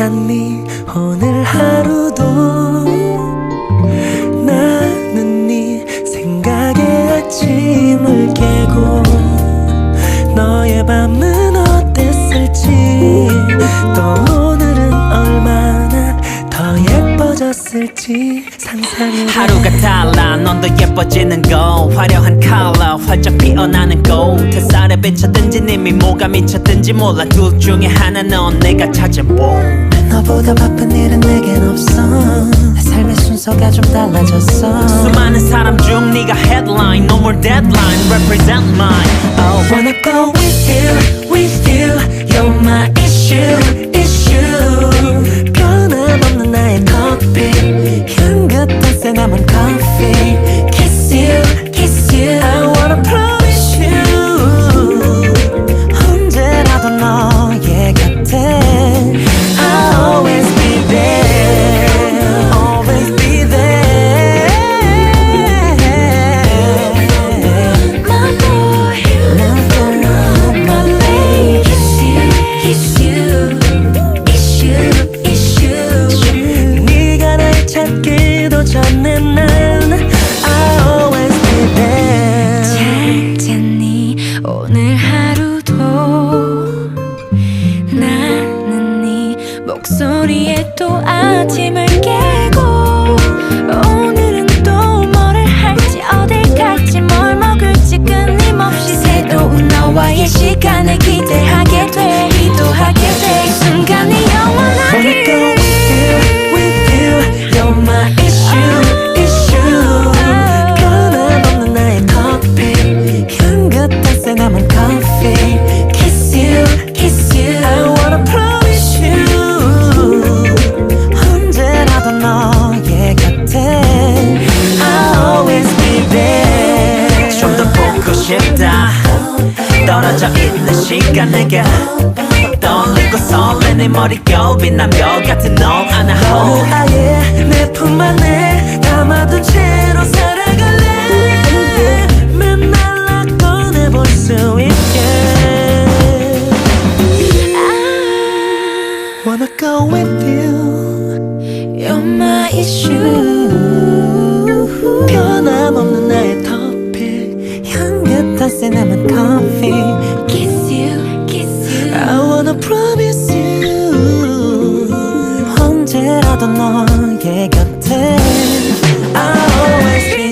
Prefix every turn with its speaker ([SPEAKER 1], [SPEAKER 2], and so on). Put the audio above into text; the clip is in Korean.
[SPEAKER 1] 않니? 오늘 하루도 예뻐졌을지 상상해.
[SPEAKER 2] 하루가 달라. 넌 더 예뻐지는 거. 화려한 컬러 활짝 피어나는 꽃 햇살에 비쳤든지 네 미모가 미쳤든지 몰라. 둘 중에 하나 넌 내가 찾은 봄
[SPEAKER 1] 너보다 바쁜 일은 내겐 없어. 내 삶의 순서가 좀 달라졌어.
[SPEAKER 2] 수많은 사람 중 네가 headline. No more deadline. Represent mine. Oh.
[SPEAKER 1] Wanna go with you, with you 하루도 나는 네 목소리에 또 아침을 깨고
[SPEAKER 2] 싶다 떨어져 있는 시간 내게 떨리고 설레는 머릿결 빛난 별 같은 너 하나.
[SPEAKER 1] 오늘 아예 내 품 안에 담아둔 채로 살아갈래 맨날 나 꺼내볼 수 있게. I wanna go with you. You're my issue promise you 언제라도 너의 곁에 I'll always be